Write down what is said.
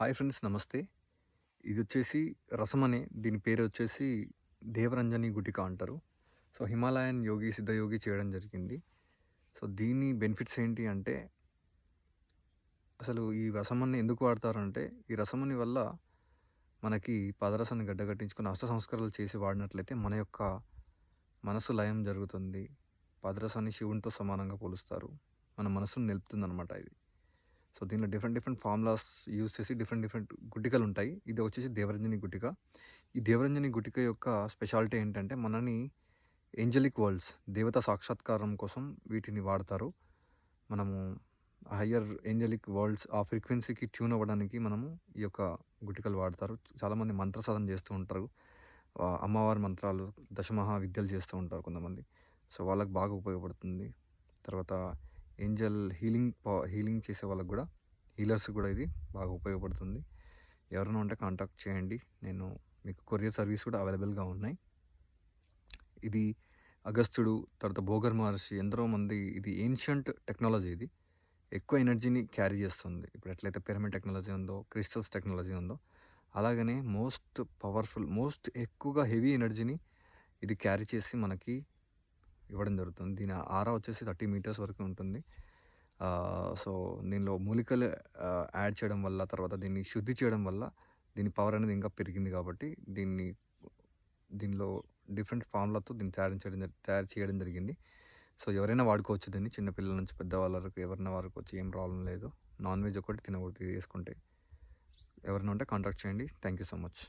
Hi friends నమస్తే. ఇది వచ్చేసి రసం అనే దీని పేరు వచ్చేసి దేవరంజని గుటిక అంటారు. సో హిమాలయన్ యోగి సిద్ధయోగి చేయడం జరిగింది. సో దీని బెనిఫిట్స్ ఏంటి అంటే అసలు ఈ రసమని ఎందుకు వాడతారంటే ఈ రసమని వల్ల మనకి పాదరసాన్ని గడ్డగట్టించుకుని అష్ట సంస్కారాలు చేసి వాడినట్లయితే మన యొక్క మనసు లయం జరుగుతుంది. పాదరసాన్ని శివునితో సమానంగా పోలుస్తారు. మన మనసును నిలుపుతుంది అనమాట ఇది. సో దీనిలో డిఫరెంట్ డిఫరెంట్ ఫార్ములాస్ యూస్ చేసి డిఫరెంట్ డిఫరెంట్ గుటికలు ఉంటాయి. ఇది వచ్చేసి దేవరంజని గుటిక. ఈ దేవరంజని గుటిక యొక్క స్పెషాలిటీ ఏంటంటే మనని ఏంజలిక్ వరల్డ్స్ దేవత సాక్షాత్కారం కోసం వీటిని వాడతారు. మనము హయ్యర్ ఏంజలిక్ వరల్డ్స్ ఆ ఫ్రీక్వెన్సీకి ట్యూన్ అవ్వడానికి మనము ఈ యొక్క గుటికలు వాడతారు. చాలామంది మంత్ర సాధన చేస్తూ ఉంటారు. అమ్మవారి మంత్రాలు దశమహా విద్యలు చేస్తూ ఉంటారు కొంతమంది. సో వాళ్ళకి బాగా ఉపయోగపడుతుంది. తర్వాత ఏంజల్ హీలింగ్ పా- హీలింగ్ చేసే వాళ్ళకు కూడా హీలర్స్ కూడా ఇది బాగా ఉపయోగపడుతుంది. ఎవరైనా ఉంటే కాంటాక్ట్ చేయండి. నేను మీకు కొరియర్ సర్వీస్ కూడా అవైలబుల్గా ఉన్నాయి. ఇది అగస్త్యుడు తర్వాత భోగర్ మహర్షి ఎందరో మంది ఇది ఏన్షియంట్ టెక్నాలజీ ఇది. ఎక్కువ ఎనర్జీని క్యారీ చేస్తుంది. ఇప్పుడు ఎట్లయితే పిరమిడ్ టెక్నాలజీ ఉందో క్రిస్టల్స్ టెక్నాలజీ ఉందో అలాగనే మోస్ట్ పవర్ఫుల్ మోస్ట్ ఎక్కువగా హెవీ ఎనర్జీని ఇది క్యారీ చేసి మనకి ఇవ్వడం జరుగుతుంది. దీని ఆరా వచ్చేసి థర్టీ మీటర్స్ వరకు ఉంటుంది. సో దీనిలో మూలికలు యాడ్ చేయడం వల్ల తర్వాత దీన్ని శుద్ధి చేయడం వల్ల దీని పవర్ అనేది ఇంకా పెరిగింది కాబట్టి దీన్ని దీనిలో డిఫరెంట్ ఫామ్లతో దీన్ని తయారు చేయడం తయారు చేయడం జరిగింది. సో ఎవరైనా వాడుకోవచ్చు దీన్ని. చిన్నపిల్లల నుంచి పెద్దవాళ్ళ వరకు ఎవరైనా వాడుకోవచ్చు ఏం ప్రాబ్లం లేదు. నాన్ వెజ్ ఒకటి తినకూడదు తీసుకుంటే వేసుకుంటే. ఎవరైనా ఉంటే కాంటాక్ట్ చేయండి. Thank you so much.